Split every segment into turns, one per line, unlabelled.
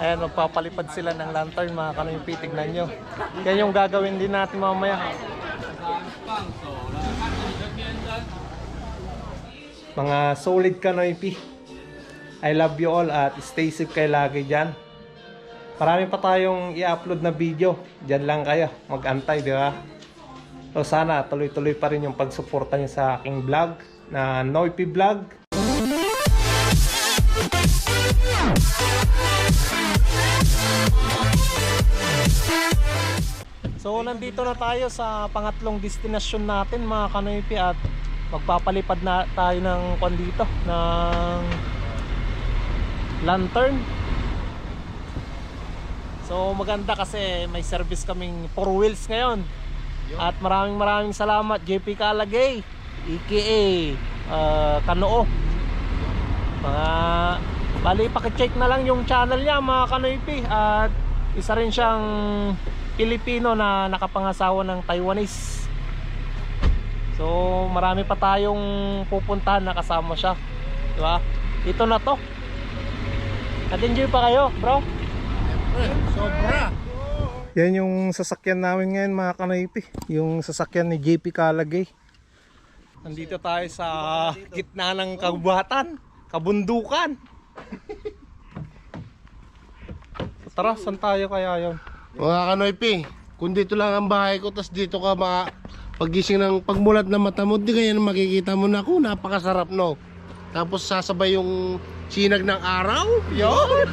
Ayan, magpapalipad sila ng lantern mga kanoypi, tignan nyo. Yan yung gagawin din natin mamaya. Mga solid kanoypi. I love you all at stay safe kayo lagi dyan. Marami pa tayong i-upload na video. Diyan lang kayo, mag-antay, di ba? So sana tuloy-tuloy pa rin yung pagsuporta nyo sa aking vlog na Noipy Vlog. So nandito na tayo sa pangatlong destinasyon natin mga kanoypi at magpapalipad na tayo ng kwan dito ng lantern. So maganda kasi may service kaming 4 wheels ngayon. At maraming maraming salamat JP Kalagay aka uh, Kanoo. Mga bali paki-check na lang yung channel niya mga kanoypi at isa rin siyang Pilipino na nakapangasawa ng Taiwanese. So marami pa tayong pupuntahan na kasama siya. Di ba? Ito na to. Nag-enjoy pa kayo, bro?
Sobra.
Yan yung sasakyan namin ngayon mga kanaypi. Yung sasakyan ni JP Kalagay. Nandito tayo sa gitna ng kabubatan, kabundukan. Tara, saan tayo kaya yon?
Mga kanoypi, kung dito lang ang bahay ko, tas dito ka mga pagising ng pagmulat na mata mo, di kaya makikita mo na ako, napakasarap no. Tapos sasabay yung sinag ng araw. Yun!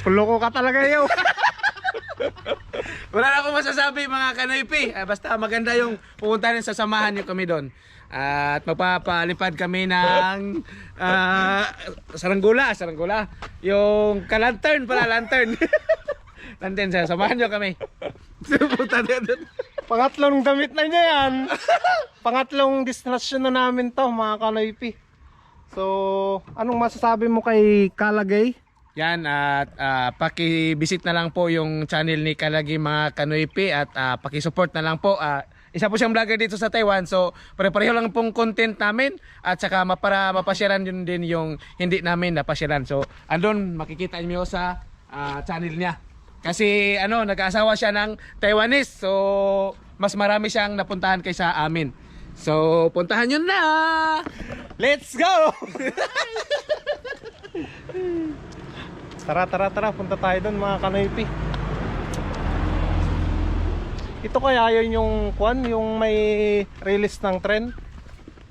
Kuloko ka talaga yo.
Wala na akong masasabi mga kanoypi. Ah, basta maganda yung pupuntahan sa samahan niyo kami doon. At magpapalipad kami ng ah, saranggula, saranggula. Yung kalantern pala, lantern. lantern, sa samahan niyo kami. Pupunta doon.
Pangatlong damit na niya yan. Pangatlong destinasyon na namin to mga kanaypi. So, anong masasabi mo kay Kalagay?
Yan at ah, paki-visit na lang po yung channel ni Kalagi mga Kanoypi at ah, paki-support na lang po. Ah, isa po siyang vlogger dito sa Taiwan so pare-pareho lang pong content namin at saka para mapasyaran yun din yung hindi namin napasyaran. So andun makikita niyo sa ah, channel niya. Kasi ano nag-asawa siya ng Taiwanese so mas marami siyang napuntahan kaysa amin. So puntahan yun na!
Let's go! tara, tara, tara. Punta tayo doon mga kanoypi. Ito kaya yun yung kwan, yung may release ng tren?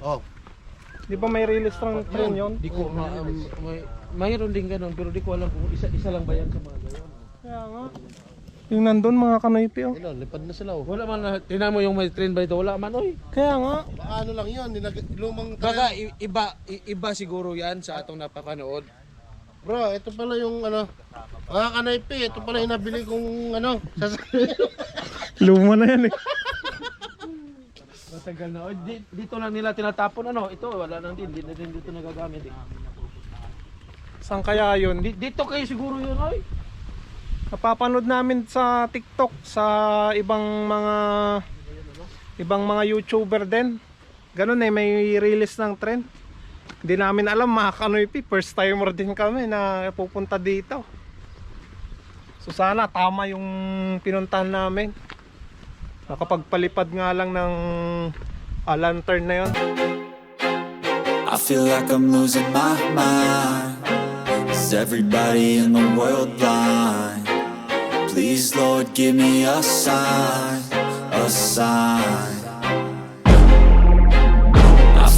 Oh,
Di ba may release ng tren yun?
Di ko ma um, may mayroon din ganun pero di ko alam kung isa isa lang ba yan sa mga ganun.
Kaya nga. Yung nandun mga kanoypi oh.
ayun, lipad na sila oh.
Wala man na tinan mo yung may train ba ito wala man oy.
Kaya nga.
Baka ano lang yun, lumang
Baka i- iba i- iba siguro yan sa atong napapanood.
Bro, ito pala yung ano, mga kanoypi, ito pala yung nabili kong ano, sasakyan.
Luma na yan eh.
Matagal na. Di- dito lang nila tinatapon ano. Ito wala nang din, di na din dito nagagamit eh.
Saan kaya yun?
Di- dito kayo siguro yun oy.
Napapanood namin sa TikTok sa ibang mga ibang mga YouTuber din. Ganun eh, may release ng trend. Hindi namin alam mga kanoypi, first timer din kami na pupunta dito. So sana tama yung pinuntahan namin. Nakapagpalipad nga lang ng ah, lantern na yun.
I feel like I'm losing my mind. Is everybody in the world blind? Please, Lord, give me a sign, a sign.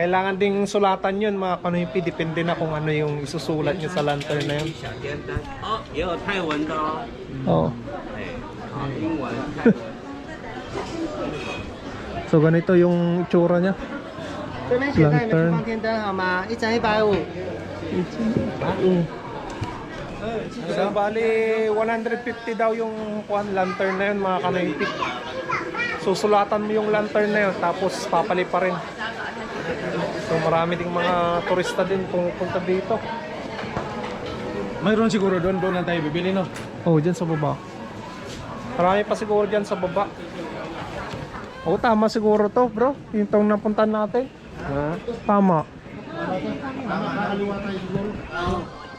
Kailangan ding sulatan yun mga kanoypi. Depende na kung ano yung isusulat nyo sa lantern na yun.
哦，也有泰文的哦，
Oo.
啊，英文、泰文。
So ganito yung itsura niya.
这边现在你们
Lantern
去放天灯好吗？一张一百五。
So, bali 150 daw yung kuan lantern na yun mga kanoypi. Susulatan mo yung lantern na yun tapos papali pa rin. So marami ding mga turista din pumupunta dito.
Mayroon siguro doon, doon lang tayo bibili, no?
Oh, dyan sa baba. Marami pa siguro dyan sa baba. Oh, tama siguro to, bro. Yung tong napuntahan natin. Tama.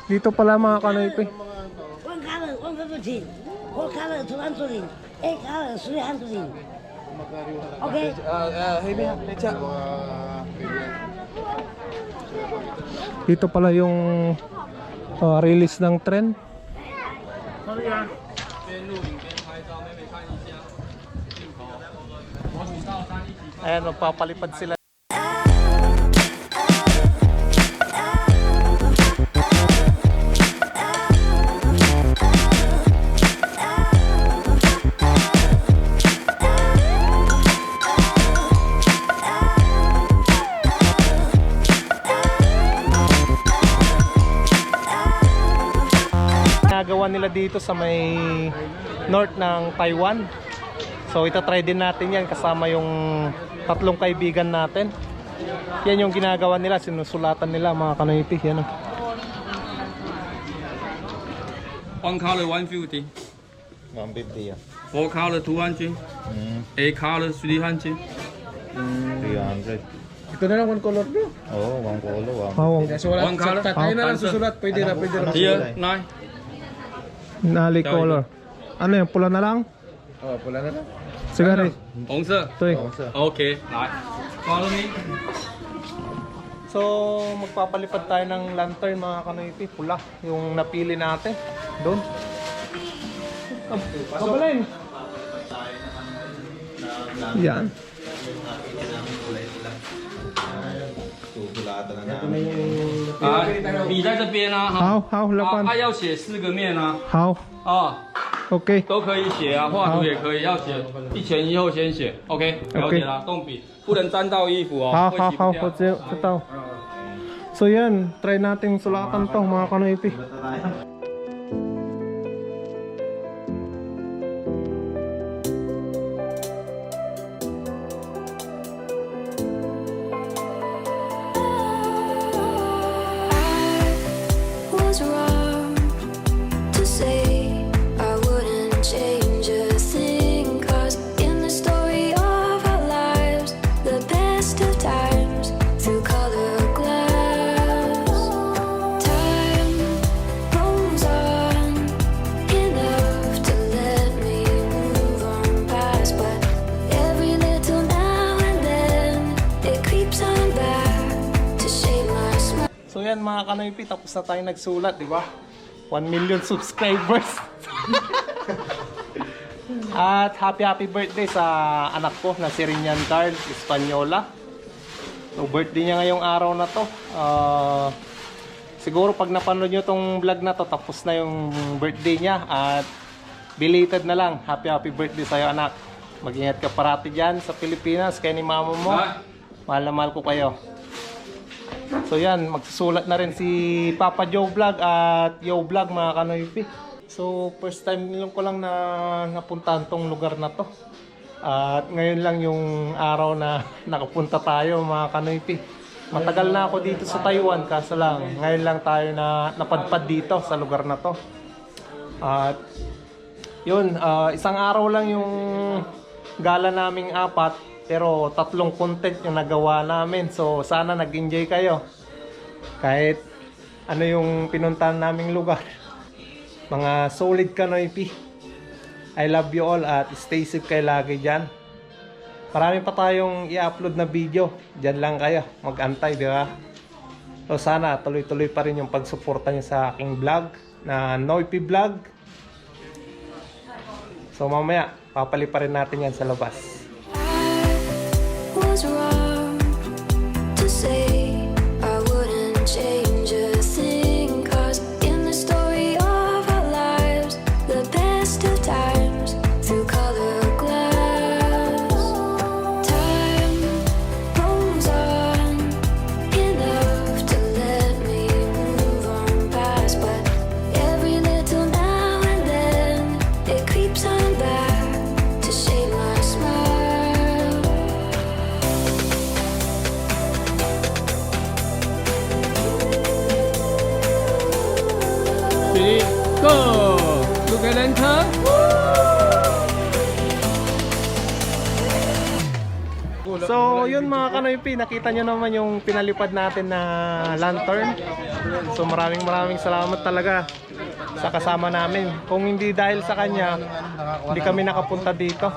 Dito pala mga kanoypi.
One color, one fifteen. Four color, two hundred. Eight color, three hundred. Okay.
Dito pala yung uh, release ng trend. Ayan, magpapalipad sila. Dito sa may north ng Taiwan. So itatry din natin yan kasama yung tatlong kaibigan natin. Yan yung ginagawa nila, sinusulatan nila mga kanoypi. Yan oh.
One color 150.
150 ah.
Four color 200. Eight color 300.
300.
Ito na lang one color bro.
Oh, one color, one.
Hawang
Sulat,
One color?
tayo na lang susulat. Pwede na, pwede na.
Here, nine.
nali color. Ano yung pula na lang?
Oh, pula na lang.
Sigari.
红色。
Ito
OK，来，follow me。
So, magpapalipad tayo ng lantern mga kanoypi. Pula. Yung napili natin. Doon. Kabalin. Yan.
啊，你在这边啊，哈。
How? How?
好，
Lapan.
他要写四个面啊，
How?
啊，
Okay.
都可以写啊，画图也可以，要写一前一后先写，OK，了解啦，动笔不能沾到衣服哦，
How?
会
How?
洗
How?
不掉。
Ito, ito. So yan, try nating sulatan to mga kanoypi. Kanoypi, tapos na tayo nagsulat, di ba? 1 million subscribers. At happy happy birthday sa anak ko na si Rinian Carl Espanyola. So birthday niya ngayong araw na to. Ah, siguro pag napanood nyo tong vlog na to, tapos na yung birthday niya. At belated na lang. Happy happy birthday sa'yo anak. Mag-ingat ka parati dyan sa Pilipinas. Kaya ni mama mo. Mahal na mahal ko kayo. So yan, magsusulat na rin si Papa Joe Vlog at Yo Vlog mga kanoypi. So first time lang ko lang na napuntahan tong lugar na to. At ngayon lang yung araw na nakapunta tayo mga kanoypi. Matagal na ako dito sa Taiwan kaso lang ngayon lang tayo na napadpad dito sa lugar na to. At yun, ah, isang araw lang yung gala naming apat pero tatlong content yung nagawa namin. So sana nag-enjoy kayo. Kahit ano yung pinuntahan naming lugar. Mga solid kanoypi. I love you all at stay safe kayo lagi dyan. Marami pa tayong i-upload na video. Dyan lang kayo. Mag-antay, di ba? So sana tuloy-tuloy pa rin yung pagsuporta niyo sa aking vlog na Noipi Vlog. So mamaya, papali pa rin natin yan sa labas.
Was wrong
go! Lugalan ka?
So yun mga kanoypi, nakita nyo naman yung pinalipad natin na lantern. So maraming maraming salamat talaga sa kasama namin. Kung hindi dahil sa kanya, hindi kami nakapunta dito.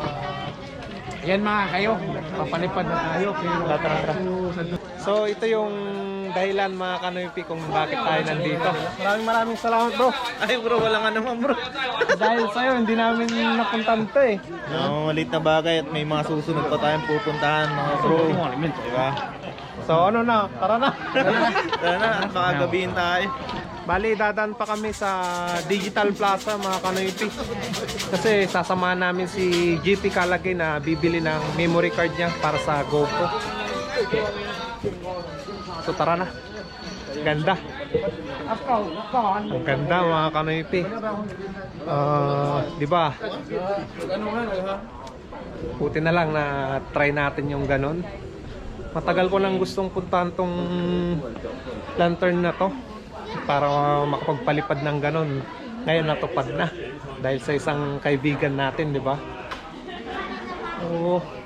Yan mga kayo, papalipad na tayo. Pero.
So ito yung dahilan mga kanoypi kung bakit tayo nandito. Maraming maraming salamat bro.
Ay bro, wala nga naman bro.
Dahil sa'yo, hindi namin napuntan to eh.
No, malit na bagay at may mga susunod pa tayong pupuntahan mga bro. Diba?
So ano na, tara na.
Tara na, makagabihin tayo.
Bali, dadaan pa kami sa Digital Plaza mga kanoypi. Kasi sasamahan namin si GP Kalagay na bibili ng memory card niya para sa GoPro. So tara na. Ganda. Ang ganda mga kanoypi. Ah, di ba? Buti na lang na try natin yung ganon. Matagal ko nang gustong puntahan tong lantern na to para makapagpalipad ng ganon. Ngayon natupad na dahil sa isang kaibigan natin, di ba? Oo.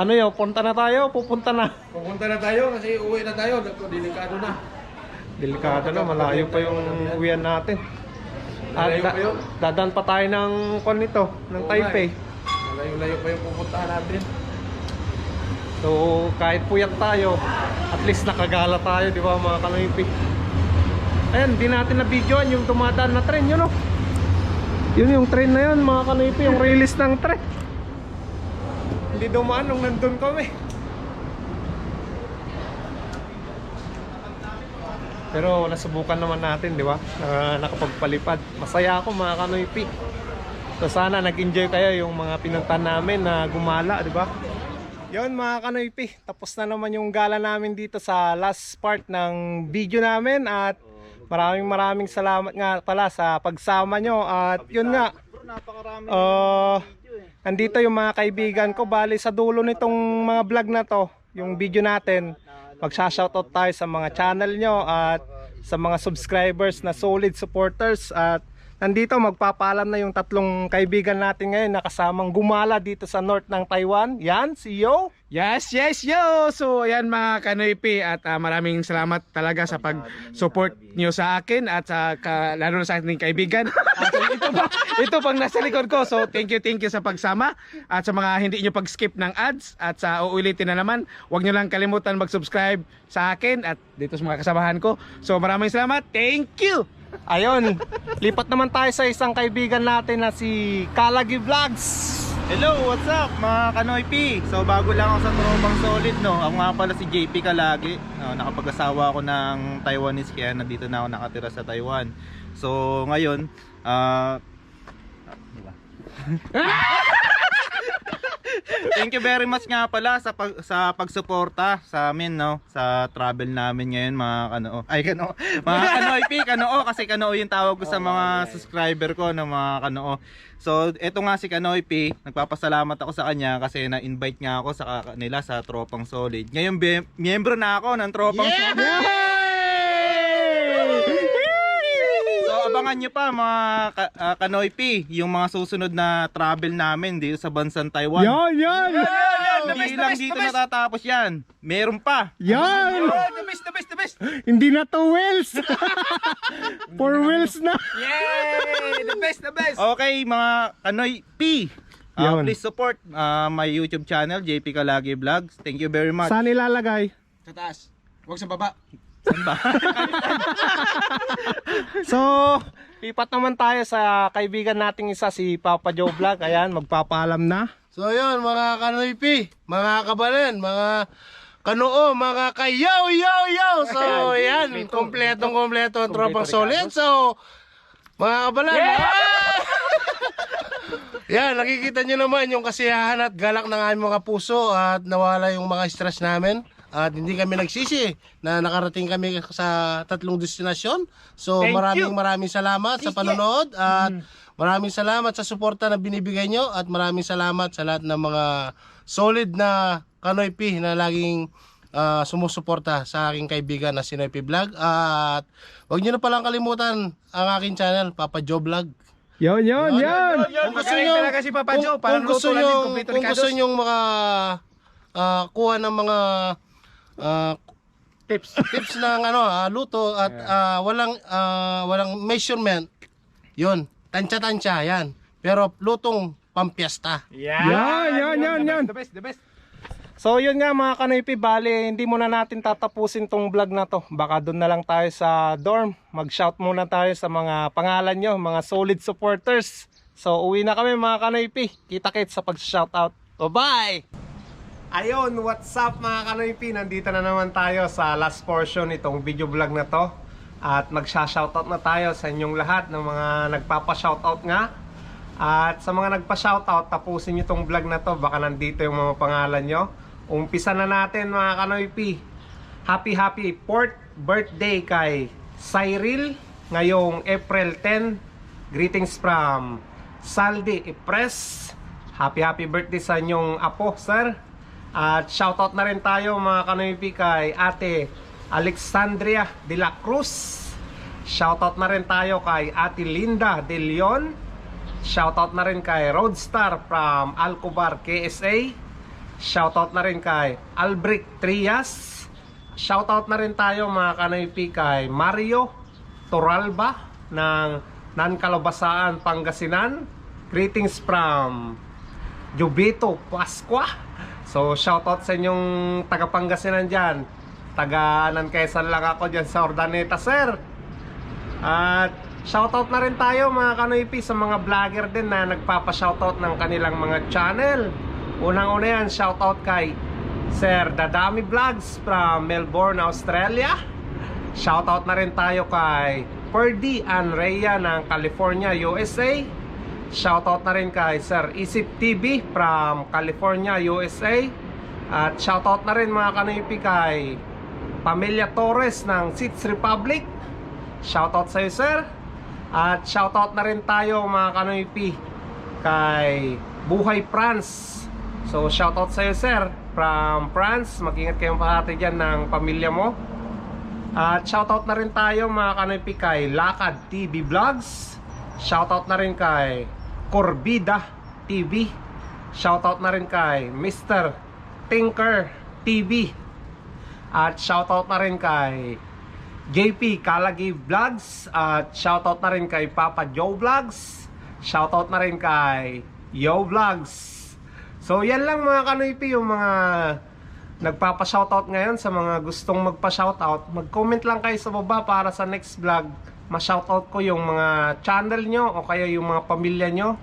Ano yun? Punta na tayo? Pupunta na.
Pupunta na tayo kasi uwi na tayo. Delikado na.
Delikado na, malayo pa yung uwian natin. At
Malayo
da- dadaan pa tayo ng kon nito, ng Taipei.
Malayo-layo pa yung pupuntahan natin.
So, kahit puyat tayo, at least nakagala tayo, di ba mga kanoypi? Ayan, di natin na-videoan yung dumadaan na tren, yun o. Yun yung train na yun, mga kanoypi, yung release ng tren. Hindi dumaan nung nandun kami. Pero nasubukan naman natin, di ba? Na, nakapagpalipad. Masaya ako mga kanoypi. So sana nag-enjoy kayo yung mga pinuntan namin na gumala, di ba? Yon mga kanoypi, tapos na naman yung gala namin dito sa last part ng video namin at maraming maraming salamat nga pala sa pagsama nyo at yun nga uh, andito yung mga kaibigan ko. Bali sa dulo nitong mga vlog na to yung video natin magsha-shoutout tayo sa mga channel nyo at sa mga subscribers na solid supporters at nandito magpapaalam na yung tatlong kaibigan natin ngayon na kasamang gumala dito sa north ng Taiwan. Yan, si Yo.
Yes, yes, yo! So, ayan mga kanoypi at ah, maraming salamat talaga sa pag-support nyo sa akin at sa ka, lalo na sa ating kaibigan. At ito, pa, ito pang nasa likod ko. So, thank you, thank you sa pagsama at sa mga hindi nyo pag-skip ng ads at sa uulitin na naman, huwag nyo lang kalimutan mag-subscribe sa akin at dito sa mga kasamahan ko. So, maraming salamat. Thank you!
Ayun, lipat naman tayo sa isang kaibigan natin na si Kalagi Vlogs.
Hello, what's up mga Kanoy P? So bago lang ako sa Tropang Solid no. Ako nga pala si JP Kalagi. No, nakapag-asawa ako ng Taiwanese kaya nandito na ako nakatira sa Taiwan. So ngayon, ah Thank you very much nga pala sa pag, sa pagsuporta sa amin no? Sa travel namin ngayon mga kano ay kano mga kanoy pi kanoo kasi kanoo yung tawag ko sa mga subscriber ko ng mga kanoo so eto nga si kanoy pi nagpapasalamat ako sa kanya kasi na-invite nga ako sa kanila sa Tropang Solid. Ngayon miyembro na ako ng Tropang Solid. So abangan nyo pa mga ka- ah, Kanoy P, yung mga susunod na travel namin dito sa bansang Taiwan.
Yan, yan!
Hindi lang dito natatapos yan. Meron pa.
Yan!
The best, the best, the best!
Hindi na to wheels! Four wheels na!
Yay! The best, the best!
Okay mga Kanoy P. ah, please support ah, my YouTube channel, JP Kalagi Vlogs. Thank you very much.
Saan ilalagay?
Sa taas. Huwag sa baba.
So, lipat naman tayo sa kaibigan nating isa si Papa Joe Vlog. Ayan, magpapaalam na.
So yun mga kanoypi, mga kabalan, mga kanoo, mga kayaw, yaw, yaw. So yan, kompletong kompleto ang tropang solid. So, mga kabalan, yan, nakikita nyo naman yung kasiyahan at galak ng aming mga puso at nawala yung mga stress namin. At hindi kami nagsisi na nakarating kami sa tatlong destinasyon. So
Thank
maraming
you.
maraming salamat sa panonood at maraming salamat sa suporta na binibigay nyo at maraming salamat sa lahat ng mga solid na Kanoy P na laging ah, sumusuporta sa aking kaibigan na si Noypi Vlog. At huwag niyo na palang kalimutan ang aking channel, Papa Joe Vlog.
Yon, yon, yon.
Kung gusto nyo,
si Papa
kung,
Joe.
kung
Parang
gusto nyo, kung gusto nyo mga ah, kuha ng mga ah,
Tips.
tips ng ano, ah, luto at ah, walang ah, walang measurement. 'Yun, tansya-tansya 'yan. Pero lutong pampiesta.
Yan, yan, yan, yan. The best, the best.
So yun nga mga kanoypi, bali hindi muna natin tatapusin tong vlog na to. Baka doon na lang tayo sa dorm. Mag-shout muna tayo sa mga pangalan nyo, mga solid supporters. So uwi na kami mga kanoypi. Kita-kits sa pag-shoutout. Bye-bye! Ayun, what's up mga kanoypi? Nandito na naman tayo sa last portion itong video vlog na to. At magsha-shoutout na tayo sa inyong lahat ng mga nagpapa-shoutout nga. At sa mga nagpa-shoutout, tapusin nyo itong vlog na to. Baka nandito yung mga pangalan nyo. Umpisa na natin mga kanoypi. Happy happy 4th birthday kay Cyril ngayong April 10. Greetings from Saldi Ipres. Happy happy birthday sa inyong apo, sir. At shoutout na rin tayo mga kanoypi kay Ate Alexandria de la Cruz. Shoutout na rin tayo kay Ate Linda De Leon. Shoutout na rin kay Roadstar from Alcobar, KSA. Shoutout na rin kay Albric Trias. Shoutout na rin tayo mga kanoypi kay Mario Toralba ng Nancalabasaan, Pangasinan. Greetings from Jubito Pasqua. So shoutout sa inyong taga Pangasinan dyan. Taga Nanquesan lang ako dyan sa Ordaneta, sir. At shoutout na rin tayo mga kanoypi sa mga vlogger din na nagpapa-shoutout ng kanilang mga channel. Unang-una yan, shoutout kay Sir Dadami Vlogs from Melbourne, Australia. Shoutout na rin tayo kay Ferdy and Rhea ng California, USA. Shoutout na rin kay Sir Isip TV from California, USA. At shoutout na rin mga kanoypi kay Pamilya Torres ng Seats Republic. Shoutout sa iyo, sir. At shoutout na rin tayo mga kanoypi kay Buhay France. So shoutout sa iyo, sir. From France, mag-ingat kayong parati dyan ng pamilya mo. At shoutout na rin tayo mga kanoypi kay Lakad TV Vlogs. Shoutout na rin kay Corbida TV. Shoutout na rin kay Mr. Tinker TV. At shoutout na rin kay JP Kalagi Vlogs at shoutout na rin kay Papa Joe Vlogs. Shoutout na rin kay Yo Vlogs. So yan lang mga kanoypi yung mga nagpapa-shoutout ngayon sa mga gustong magpa-shoutout. Mag-comment lang kayo sa baba para sa next vlog. Ma-shoutout ko yung mga channel nyo o kaya yung mga pamilya nyo,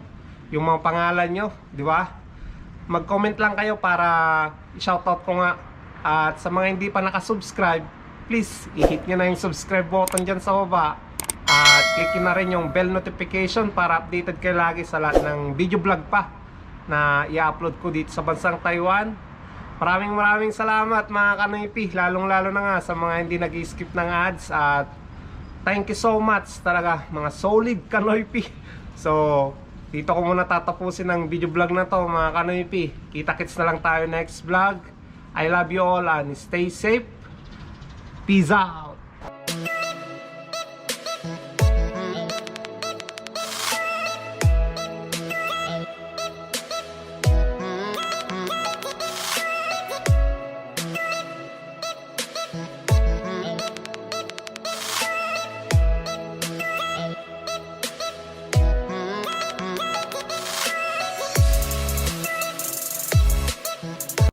yung mga pangalan nyo, di ba? Mag-comment lang kayo para i-shoutout ko nga. At sa mga hindi pa nakasubscribe, please i-hit nyo na yung subscribe button dyan sa baba. At click na rin yung bell notification para updated kayo lagi sa lahat ng video vlog pa na i-upload ko dito sa bansang Taiwan. Maraming maraming salamat mga kanoypi, lalong lalo na nga sa mga hindi nag-skip ng ads at thank you so much talaga mga solid kanoypi. So, dito ko muna tatapusin ang video vlog na to mga kanoypi. Kita-kits na lang tayo next vlog. I love you all and stay safe. Peace out.